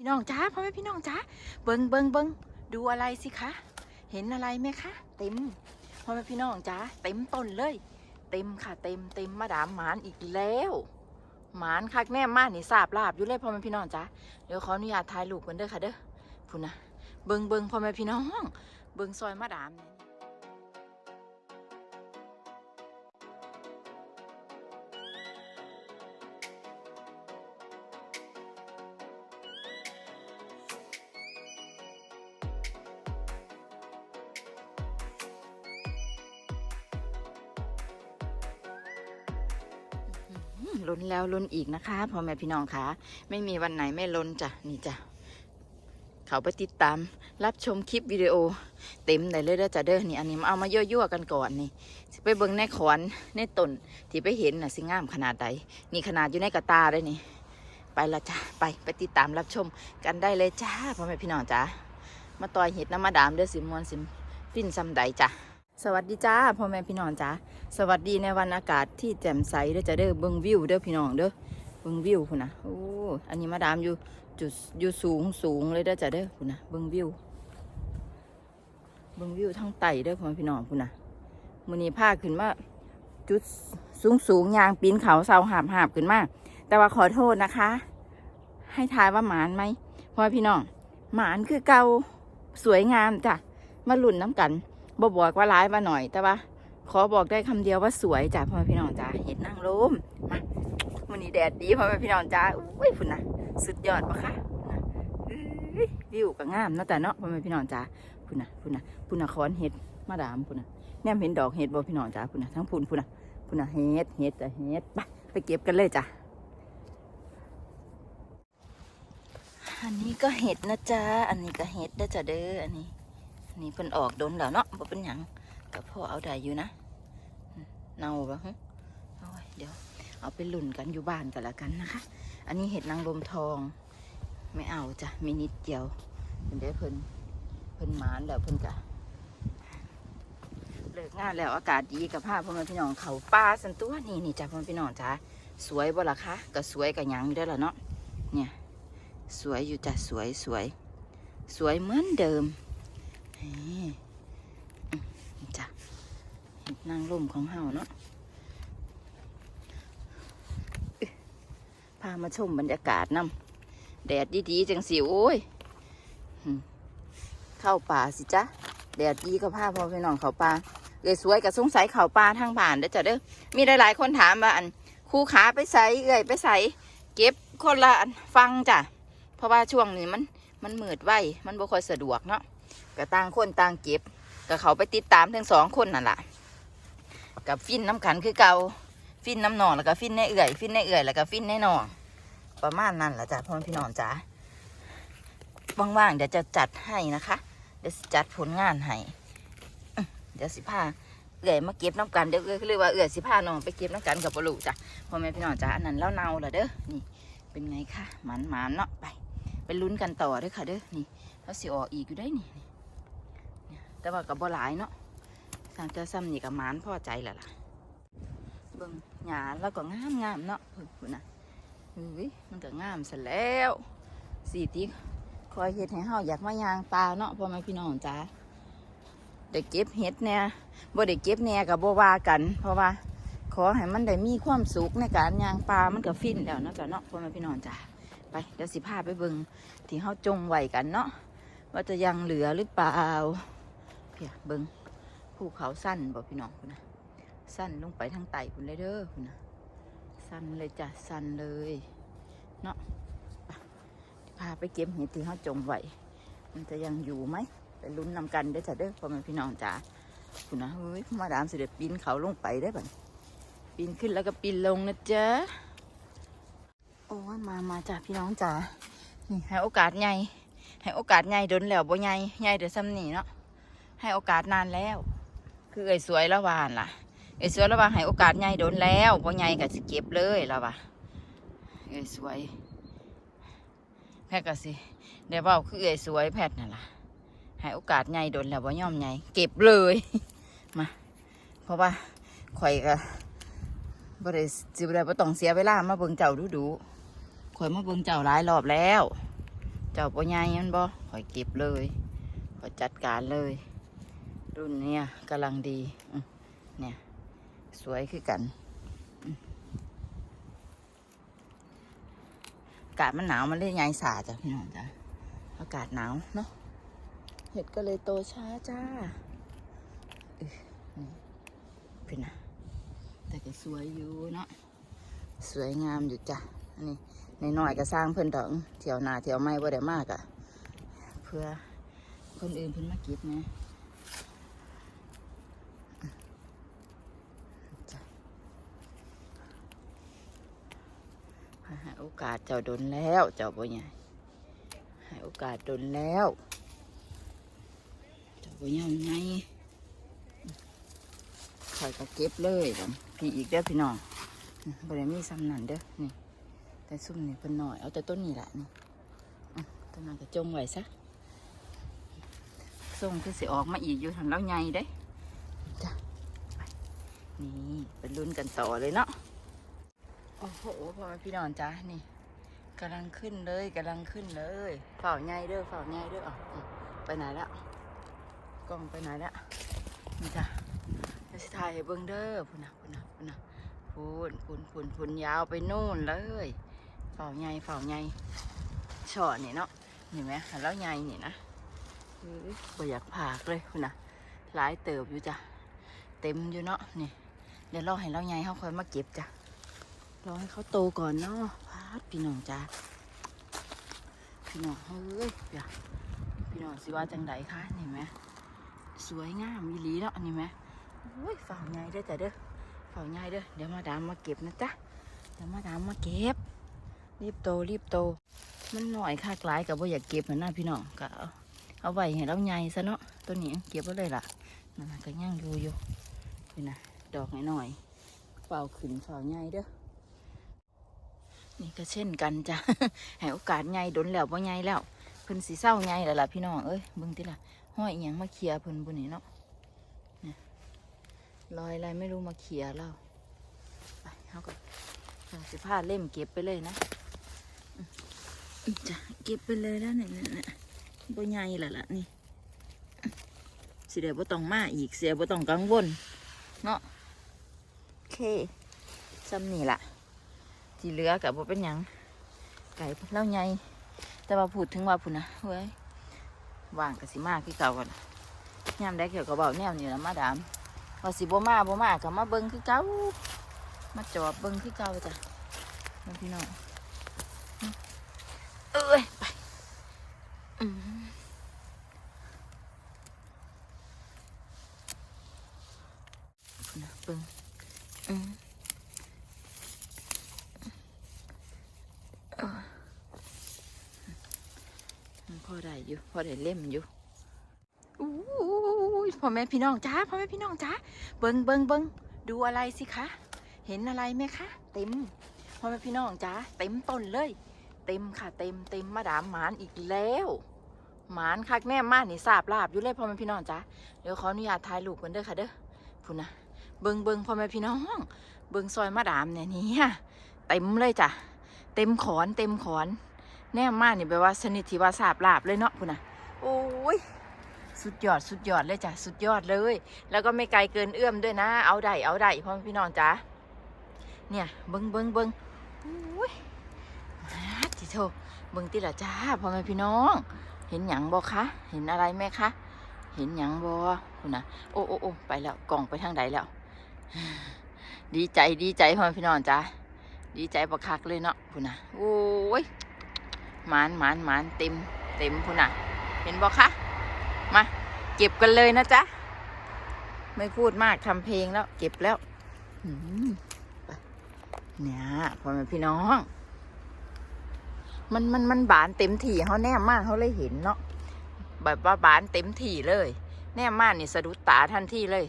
พี่น้องจ้าพ่อแม่พี่น้องจ้าเบิงเบิงเบิงดูอะไรสิคะ เห็นอะไรไหมคะ เต็มพ่อแม่พี่น้องจ้าเต็มต้นเลย เต็มค่ะ เต็มเต็มมาดามหมานอีกแล้วหมานคักแน่มากนี่ทราบลาบอยู่เลยพ่อแม่พี่น้องจ้าเดี๋ยวขออนุญาตถ่ายรูปกันเด้อค่ะเด้อพูนนะเบิงเบิงพ่อแม่พี่น้อง เบิงซอยมาดาม ล้นแล้วล้นอีกนะคะพ่อแม่พี่น้องคะไม่มีวันไหนไม่ล้นจ้ะนี่จ้ะเขาไปติดตาม รับชมคลิปวิดีโอ เต็มได้เลยเด้อจ้ะเด้อนี่อันนี้มาเอามายั่วๆกันก่อนนี่สิไปเบิ่งในขอนในต้นที่ไปเห็นน่ะสิงามขนาดใดนี่ขนาดอยู่ในกระตาเลยนี่ ไปละจ้ะไปไปติดตามรับชมกันได้เลยจ้าพ่อแม่พี่น้องจ้ามาต่อยเห็ดน้ำมาดามเด้อสิมวนสิมฟินซำใดจ้ะ สวัสดีจ้าพ่อแม่พี่น้องจ้าสวัสดีในวันอากาศที่แจ่มใสเด้อจะเด้อเบิ่งวิวเด้อพี่น้องเด้อเบิ่งวิวพุ่นะโอ้อันนี้มาดามอยู่จุดอยู่สูงสูงเลยเด้อจะเด้อพุ่นะเบิ่งวิวเบิ่งวิวทั้งไต่เด้อพ่อแม่พี่น้องพุ่นะมือนี้พาขึ้นมาจุดสูงสูงยางปีนเขาเสาหาบหาบขึ้นมาแต่ว่าขอโทษนะคะ ให้ทายว่าหมานไหมพ่อแม่พี่น้องหมานคือเกาสวยงามจ้ะมาหลุ่นน้ำกัน บ่บอกว่าร้ายมาหน่อยแต่ว่า ขอบอกได้คำเดียวว่าสวยจ้ะพ่อแม่พี่น้องจ้าเห็นนั่งลมมาวันนี้แดดดีพ่อแม่พี่น้องจ้าอุ้ยพุ่นนะสุดยอดปะคะวิวก็งามนะแต่เนาะพ่อแม่พี่น้องจ้าพุ่นนะพุ่นนะพุ่นนะคอนเห็ดมาดามพุ่นนะแนมเห็นดอกเห็ดบ่พี่น้องจ้าพุ่นนะทั้งพุ่นพุ่นนะพุ่นนะเห็ดเห็ดแต่เห็ดไปไปเก็บกันเลยจ้ะอันนี้ก็เห็ดนะจ๊ะ อันนี้ก็เห็ดเด้จ้ะเด้อ อันนี้ นนี้เพิ่นออกโดนแล้วเนาะบ่เป็นหยังกับพ่อเอาได้อยู่นะเน่าปะฮะโอ้เดี๋ยว เอาไปหลุ่นกันอยู่บ้านกันละกันนะคะ อันนี้เห็ดนางรมทอง ไม่เอาจ้ะมีนิดเดียวเดี๋ยวเพิ่นเพิ่นหมานแล้วเพิ่นกะเลิกงานแล้วอากาศดีกับผ้าพ่อแม่พี่น้องเขาป้าสันตัวนี่นี่จ้ะพ่อแม่พี่น้องจ้ะสวยบ่ล่ะคะก็สวยกับหยังอยู่ได้ละเนาะเนี่ย สวยอยู่จ้ะสวยสวย สวยเหมือนเดิม จ้ะเห็ดนางร่มของเฮาเนาะพามาชมบรรยากาศนำแดดดีๆจังสิโอ้ยเข้าป่าสิจ๊ะแดดดีก็พาพ่อพี่น้องเขาป่าเลยสวยกับสงสัยเขาป่าทางบ้านเด้อจ้ะเด้อมีหลายๆคนถามว่าอันครูขาไปใส่เอื่อยไปใส่เก็บคนละอันฟังจ้ะเพราะว่าช่วงนี้มันมันมืดไวมันบ่ค่อยสะดวกเนาะ ก็ต่างคนต่างเก็บก็เขาไปติดตามทั้งสองคนนั่นแหละกับฟินน้ำขันคือเกาฟินน้ำหนองแล้วก็ฟินในเอื่อย ฟินในเอื่อยแล้วก็ฟินในหนองประมาณนั้นแหละจ้ะพ่อแม่พี่น้องจ๋าว่างๆเดี๋ยวจะจัดให้นะคะ เดี๋ยวจัดผลงานให้เดี๋ยวสิพาเอื่อยมาเก็บน้ำกันเดี๋ยวเอื่อยเรียกว่าเอื่อยสิพาน้องไปเก็บน้ำกันกับปลูจ้ะพ่อแม่พี่น้องจ๋าอันนั้นแล้วเนาเหรอเด้อนี่เป็นไงคะหมันหมันเนาะไป ไปลุ้นกันต่อด้อค่ะเด้อนี่เขาสิออกอีกอยู่ได้นี่แต่ว่ากับบ่หลายเนาะสามเจ้าซ้ำนี่กับมานพอใจแล้วล่ะเบิ่งหยาแล้วก็งามงามเนาะเพิ่นพุ่นนะเฮ้ยมันก็งามซะแล้วสีติคอยเฮ็ดให้เฮาอยากมายางปลาเนาะพ่อแม่พี่น้องจ้าได้เก็บเห็ดเนี่ยบ่ได้เก็บแหน่ยกับบ่ว่ากัน เพราะว่า ขอให้มันได้มีความสุขในการยางปลามันก็ฟินแล้วเนาะจ้ะเนาะพ่อแม่พี่น้องจ้า ไปเดี๋ยวสิพาไปเบิงที่เฮาจงไหวกันเนาะว่าจะยังเหลือหรือเปล่าเพียเบิงภูเขาสั้นบอกพี่น้องคุณนะสั้นลงไปทางไต่คุณเลยเด้อคุณนะสั้นเลยจ้ะสั้นเลยเนาะพาไปเก็บเห็ดที่เขาจงไหวมันจะยังอยู่ไหมไปลุ้นนำกันเด้จ้ะเด้อพ่อแม่พี่น้องจ๋าคุณนะเฮ้ยมาดามเสด็จปีนเขาลงไปได้ป่ะปีนขึ้นแล้วก็ปีนลงนะจ๊ะ โอ้ยมามาจ้ะพี่น้องจ๋านี่ให้โอกาสใหญ่ให้โอกาสใหญ่โดนแล้วบ่ใหญ่ใหญ่เดี๋ยวซ้ำนี่เนาะให้โอกาสนานแล้ว คือเอ้ยสวยละวานล่ะเอ้ยสวยละวานให้โอกาสใหญ่โดนแล้วบ่ใหญ่ก็สิเก็บเลยละว่ะเอ้ยสวยแพทย์ก็สิเดี๋ยวเว้าคือเอ้ยสวยแพทย์นั่นล่ะให้โอกาสใหญ่โดนแล้วบ่ยอมใหญ่เก็บเลยมาเพราะว่าข่อยก็บ่ได้สิบ่ได้บ่ต้องเสียเวลามาเบิ่งเจ้าดูดู ข่อยมาเบิ่งเจ้าหลายรอบแล้วจจ้าปัญญามันบ่คอยเก็บเลยคอยจัดการเลย รุ่นเนี้ยกำลังดีเนี่ยสวยคือกันอืมอากาศมันหนาวมันเลยยายสาจ้ะพี่น้องจ้ะอากาศหนาวเนาะเห็ดก็เลยโตช้าจ้าเออพี่นะแต่ก็สวยอยู่เนาะสวยงามอยู่จ้ะอัน นี้ในน้อยๆก็สร้างเพิ่นดอกเที่ยวหนาเที่ยวไม่ว่าได้มากอะเพื่อคนอื่นเพิ่นมาเกิบนะให้โอกาสเจ้าดนแล้วเจ้าบ่ใหญ่ให้โอกาสดนแล้วเจ้าบ่ยอมไงข่อยก็เก็บเลยพี่อีกเด้อพี่น้องบ่ได้มีซ้ำนั่นเด้อนี่ แต่ซุ่มนี่เพิ่นหน่อย เอาแต่ต้นนี้แหละนี่ต้นนั้นก็จงไว้ซะส่งคือสิออกมาอีกอยู่ทางแล้วใหญ่เด้จ้ะนี่เป็นรุ่นกันต่อเลยเนาะโอ้โหพ่อพี่นองจ้านี่กำลังขึ้นเลยกำลังขึ้นเลยเฝ้าใหญ่เด้อเฝ้าใหญ่เด้อออืมไปไหนแล้วกล้องไปไหนแล้วนี่จ้ะจะสิถ่ายเบิ่งเด้อพุ่นนะพุ่นนะพุ่นนะพุ่นพุ่นพุ่นพุ่นยาวไปนู่นเลย เฝ้าใหญ่เฝ้าใหญ่ช่อนี่เนาะเห็นไหมแล้วใหญ่นี่นะอือบ่อยากผากเลยพุ่นะหลายเติบอยู่จ้ะเต็มอยู่เนาะนี่เดี๋ยวรอให้เราใหญ่เขาค่อยมาเก็บจ้ะรอให้เขาโตก่อนเนาะพาดพี่น้องจ้าพี่น้องเฮ้ยเดี๋ยวพี่น้องสิว่าจังไดคะนี่ไหมสวยงามมีหลีเนาะนี่ไหมโอ้ยฝ่าใหญ่เด้อจ้ะเด้อฝ่าใหญ่เด้อเดี๋ยวมาดามมาเก็บนะจ๊ะเดี๋ยวมาดามมาเก็บ รีบโตรีบโต มันหน่อยค่ากลายกับว่าอยากเก็บเหมือนน้าพี่น้องก็เอาเอาไว้ให้เราใหญ่ซะเนาะตัวนี้เก็บไว้เลยล่ะนั่นก็ย่างอยู่อยู่นี่นะดอกหน่อยเป่าขึ้นเฝ่าใหญ่เด้อนี่ก็เช่นกันจ้ะให้โอกาสไงดนแล้วบ่าไงแล้วเพิ่นสีเศร้าไงแล้วล่ะพี่น้องเอ้ยเบิ่งติล่ะห้อยอหยังมาเคลียเพิ่นบุนี่เนาะลอยอะไรไม่รู้มาเคลียร์แล้วไปเขาก็เอาสิผ้าเล่มเก็บไปเลยนะ จ้ะเก็บไปเลยแล้วเนี่ยเนี่ยเนี่ยบ่ไงล้วล่ะนี่สิเดี๋ยวบ่ต้องมาอีกเสียบ่ต้องกังวลเนาะโอเคซ้ำนี่ล่ะที่เหลือกับบ่เป็นหยังไก่เล่าใหญ่แต่ว่าพูดถึงว่าพุ่นะเว้ยว่างกับสิมาคือเก่าก่อนยามได้เกี่ยวกับเบาแนวนี่ละมาดามว่าสิบ่มาบ่มากับมาเบิ่งคือเก่ามาจอบเบิ่งคือเก่าจ้ะพี่น้องเอ้ยไปอืมพุ่นนะ เบิ่งอืมพอได้อยู่พอได้เล่มอยู่อู้ยพ่อแม่พี่น้องจ้าพ่อแม่พี่น้องจ้าเบิงเบิงเบิงดูอะไรสิคะ เห็นอะไรไหมคะ เต็มพ่อแม่พี่น้องจ้าเต็มต้นเลย เต็มค่ะเต็มเต็มมาดามหมานอีกแล้วหมานคักแน่มากนี่สาบลาบอยู่เลยพ่อแม่พี่น้องจ้าเดี๋ยวขออนุญาตถ่ายรูปกันเด้อค่ะเด้อพูดนะเบิงเบิงพ่อแม่พี่น้อง เบิงซอยมาดามเนี่ยนี่เต็มเลยจ้ะเต็มขอนเต็มขอน แน่มากนี่แปลว่าสนิทที่ว่าสาบลาบเลยเนาะพุ่นนะโอ้ยสุดยอดสุดยอดเลยจ้ะสุดยอดเลย แล้วก็ไม่ไกลเกินเอื้อมด้วยนะ เอาได้เอาได้พ่อแม่พี่น้องจ้าเนี่ยเบิ้งเบิ้งเบิ้งโอ้ย จิโทเบิ้งติละจ้าพ่อแม่พี่น้อง เห็นหยังบ่คะ เห็นอะไรไหมคะ เห็นหยังบ่คุณนะโอ้โอ้โอ้ไปแล้วกล่องไปทางใดแล้ว ดีใจดีใจพ่อแม่พี่น้องจ้าดีใจประคักเลยเนาะคุณนะโอ้ยหมานหมานหมานเต็มเต็มพุ่นน่ะเห็นบอกคะ มาเก็บกันเลยนะจ๊ะไม่พูดมากทำเพลงแล้ว เก็บแล้วไปเนี่ยพ่อแม่พี่น้อง มันมันมันบานเต็มที่เขาแนมมากเขาเลยเห็นเนาะแบบว่าบานเต็มที่เลย แนมมากนี่สะดุดตาทันทีเลย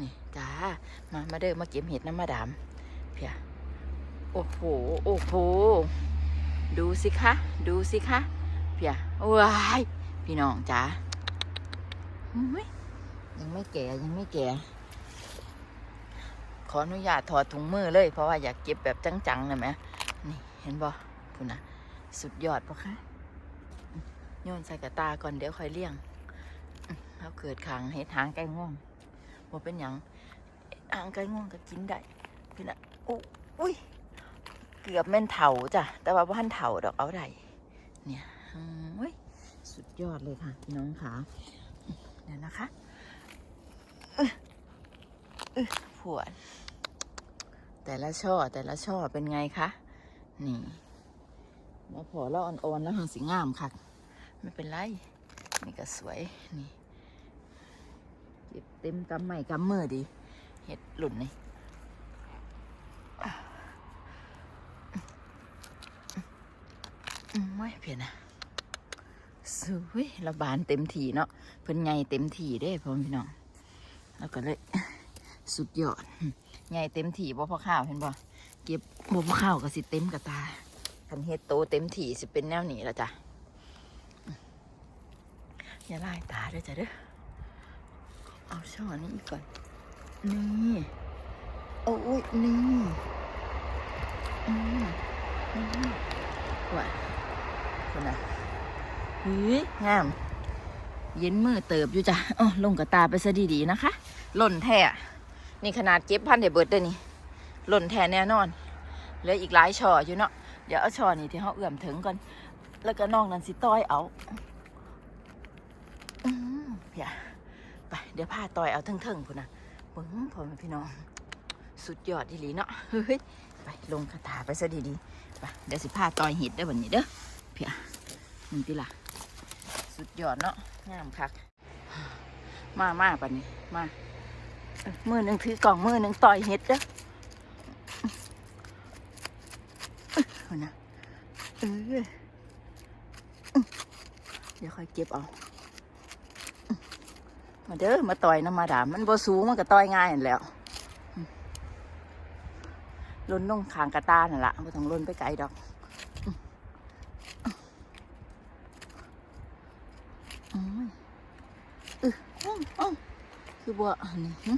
นี่จ้ามามาเด้อมาเก็บเห็ดน้ำมาดามเพียโอ้โหโอ้โหดูสิคะดูสิคะเพียว้ายพี่น้องจ๋ายังไม่แก่ยังไม่แก่ขออนุญาตถอดถุงมือเลยเพราะว่าอยากเก็บแบบจังๆนะแหมนี่เห็นบ่คุณนะ สุดยอดปะคะโยนใส่กระตาก่อนเดี๋ยวค่อยเลี้ยงเขาเกิดขางเห็ดหางไก่ง่วงบ่เป็นหยังหางไก่ง่วงก็กินได้พี่น่ะอุ้ยเกือบแม่นเถาจ้ะแต่ว่าบ้านเถาดอกเอาได้เนี่ยอืมเว้ยสุดยอดเลยค่ะพี่น้องค่ะเดี๋ยวนะคะเอ้ยเอ้ยปวดแต่ละช่อแต่ละช่อเป็นไงคะนี่ มาพอแล้วอ่อนๆแล้วหังสีงามค่ะ ไม่เป็นไร นี่ก็สวย นี่เก็บเต็มกำใหม่กำมือดี เห็ดหลุนนี่อืมไม่เพียนนะสวยระบานเต็มทีเนาะเพิ่นไงเต็มทีเด้พ่อพี่น้องแล้วก็เลย สุดยอดใหญ่เต็มถี่บ่พอข้าวเห็นบ่เก็บบ่พอข้าวก็สิเต็มกระตา คันเฮ็ดโตเต็มถี่สิเป็นแนวนี้ละจ้ะอย่าลายตาเด้อจ้ะเด้อเอาช่อนี้อีกก่อนนี่โอ้ยนี่อืมอืมว่าคนน่ะเฮ้ยงาม เย็นมือเติบอยู่จ้ะอ๋อลงกระตาไปซะดีๆนะคะ หล่นแท้นี่ขนาดเก็บพันเดเบิร์ดเด้นี่หล่นแทนแน่นอนเหลืออีกหลายช่ออยู่เนาะ เดี๋ยวเอาช่อนี่ที่เขาเอื้อมถึงก่อน แล้วก็น้องนั้นสิต้อยเอาอืมเพียไป เดี๋ยวพาต้อยเอาเทิงๆพุ่นนะเบิ้งพ่อแม่พี่น้อง สุดยอดอีหลีเนาะ เฮ้ย ไปลงคาถาไปซะดีๆ ไป เดี๋ยวสิพาต้อยเห็ดได้อบันนี้เด้อเพียนี่ติล่ะ สุดยอดเนาะ งามคัก มามาปันนี้ มา มือหนึ่งถือกล่องมือหนึ่งต่อยเห็ดเด้อ เอานะเออเดี๋ยวค่อยเก็บเอามาเด้อมาต่อยน้ำมาดามมันบ่สูงมันก็ต่อยง่ายนั่นแหล้วล้นลงขางกระตานั่นละไม่ต้องล้นไปไกลดอกอืมเออ้ออ้อคือบัวอันนี้หึ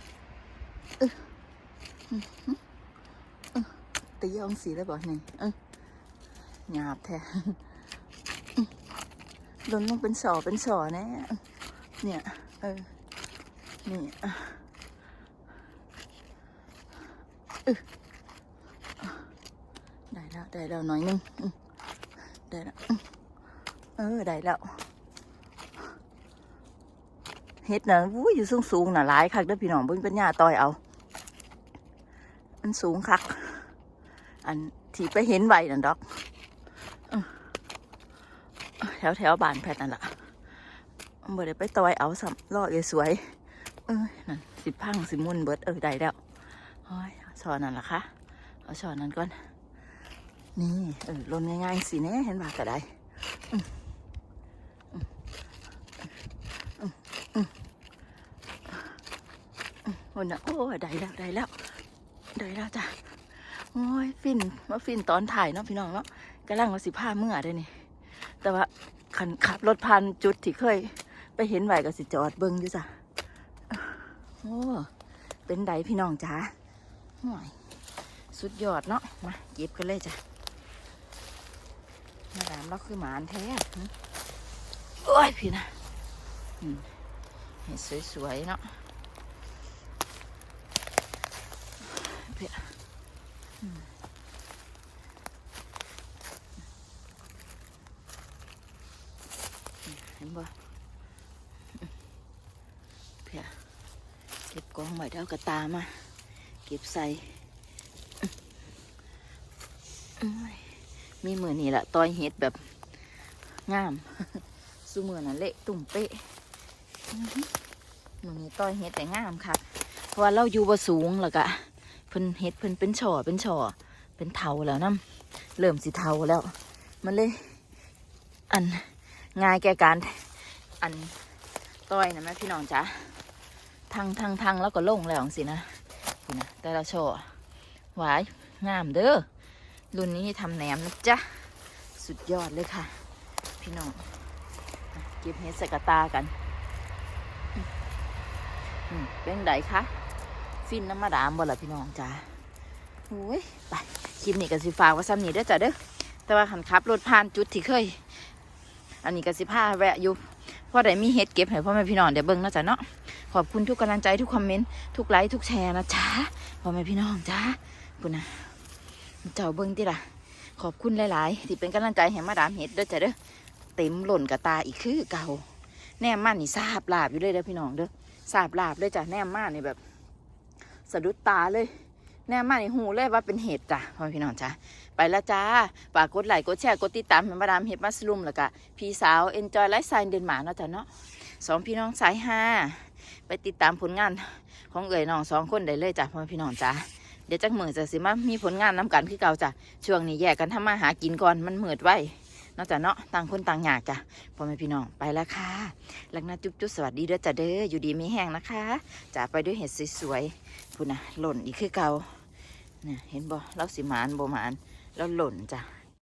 ตีอองสีได้บ่นี่เออ หยาบแท้ลนลงเป็นสอเป็นสอแน่เนี่ย เออ นี่ได้แล้ว ได้แล้วหน่อยนึงได้แล้ว เออ ได้แล้วเฮ็ดน่ะวุ้ยอยู่สูงสูงนะหลายคักเด้อพี่น้องเบิ่งเป็นหญ้าต่อยเอา มันสูงคัก อันที่ไปเห็นไว้นั่นดอก ถวแถวบ้านแพทนั่นแหล่ะบ่ได้ไปตอยเอาสัมรอเอยสวย เอ้ยนั่นสิพังสิมุนเบิดเออได้แล้วโอ้ยช้อนนั่นล่ะคะเอาช้อนนั้นก่อน นี่เออลนง่ายๆสิแน่เห็นว่าก็ได้อื้ออื้ออื้ออื้อคนนะโอ้ยได้แล้วได้แล้วได้แล้วจ้ะโอ้ยฟินมาฟินตอนถ่ายเนาะพี่น้องเนาะกำลังว่าสิผ้าเมื่อได้นี่ แต่ว่าขันขับรถผ่านจุดที่เคย ไปเห็นไหวก็สิจอดเบิ้งอยู่จ้ะโอ้เป็นไดพี่น้องจ้าห่วยสุดยอดเนาะมาเก็บกันเลยจ้ะมาดามเราคือหมานแท้โอ้ยพี่นะเห็นสวยๆเนาะ เห็นบ่เพียเก็บกองไว้แล้วกระตามาเก็บใส่มีมือนี่แหละตอยเห็ดแบบงามสูมือนั่นเละตุ่มเป๊ะมือนี้ตอยเห็ดแต่งามค่ะเพราะว่าเราอยู่บ่สูงแล้วก็เพิ่นเห็ดเพิ่นเป็นช่อเป็นช่อเป็นเทาแล้วน้ำเริ่มสิเทาแล้ว มันเลยอัน ง่ายแก่การอันต้อยนะแม่พี่น้องจ้ะทางทางทางแล้วก็ลงแล้วสินะคุณนะแต่ละโชว์หวายงามเด้อรุ่นนี้ทำแหนมนะจ๊ะ สุดยอดเลยค่ะ พี่น้องเก็บเห็ดสกตากันเป็นไดคะฟินน้ำมาดามบ่ละพี่น้องจ้าโอ้ยไปคลิปนี้ก็สิฝาว่าซ้ำนี้ด้อจ้ะเด้อแต่ว่าขันขับรถผ่านจุดที่เคย อันนี้ก็สิพาแวะอยู่พราะได้มีเฮ็ดเก็บให้พ่อแม่พี่น้องเดี๋ยวเบิ่งนะจ้ะเนาะขอบคุณทุกกำลังใจทุกคอมเมนต์ทุกไลค์ทุกแชร์นะจ๊ะพ่อแม่พี่น้องจ้าคุณนะเจ้าเบิ่งติล่ะขอบคุณหลาย ๆ ที่เป็นกำลังใจให้มาดามเฮ็ดเด้อจ้ะเด้อเต็มหล่นกับตาอีกคือเก่าแนมมันนี่ซาบลาบอยู่เลยเด้อพี่น้องเด้อซาบลาบเลยจ้ะแนมมันนี่แบบ สะดุดตาเลย แนมมันนี่หูเลยว่าเป็นเห็ดจ้ะพ่อแม่พี่น้องจ้า ไปล้วจ้าฝากกดไลค์กดแชร์กดติดตามให้มาดามเฮ็ดมัสลุมแล้วก็พี่สาวเอ็นจอยไลฟ์สไตล์เดนมาร์กเนาะจ้ะเนาะสองพี่น้องสายห้าไปติดตามผลงานของเอ๋ยน้องสองคนได้เลยจ้ะพ่อมพี่น้องจ้าเดี๋ยวจักมือจะสิมามีผลงานน้กันคือเก่าจ้ะช่วงนี้แยกกันทำมาหากินก่อนมันเหมือดไว้เนอกจากเนาะต่างคนต่างอยากจ้ะพ่อแม่พี่น้องไปแล้วค่ะลักนาจุ๊บจุ๊บสวัสดีเด้อจ้ะเด้ออยู่ดีไมีแห้งนะคะจ้าไปด้วยเห็ดสวยๆพูดนะหล่นอีกคือเก่าเนี่ยเห็นบ่เราสิมานบ่มาน แล้วหล่นจ้ะ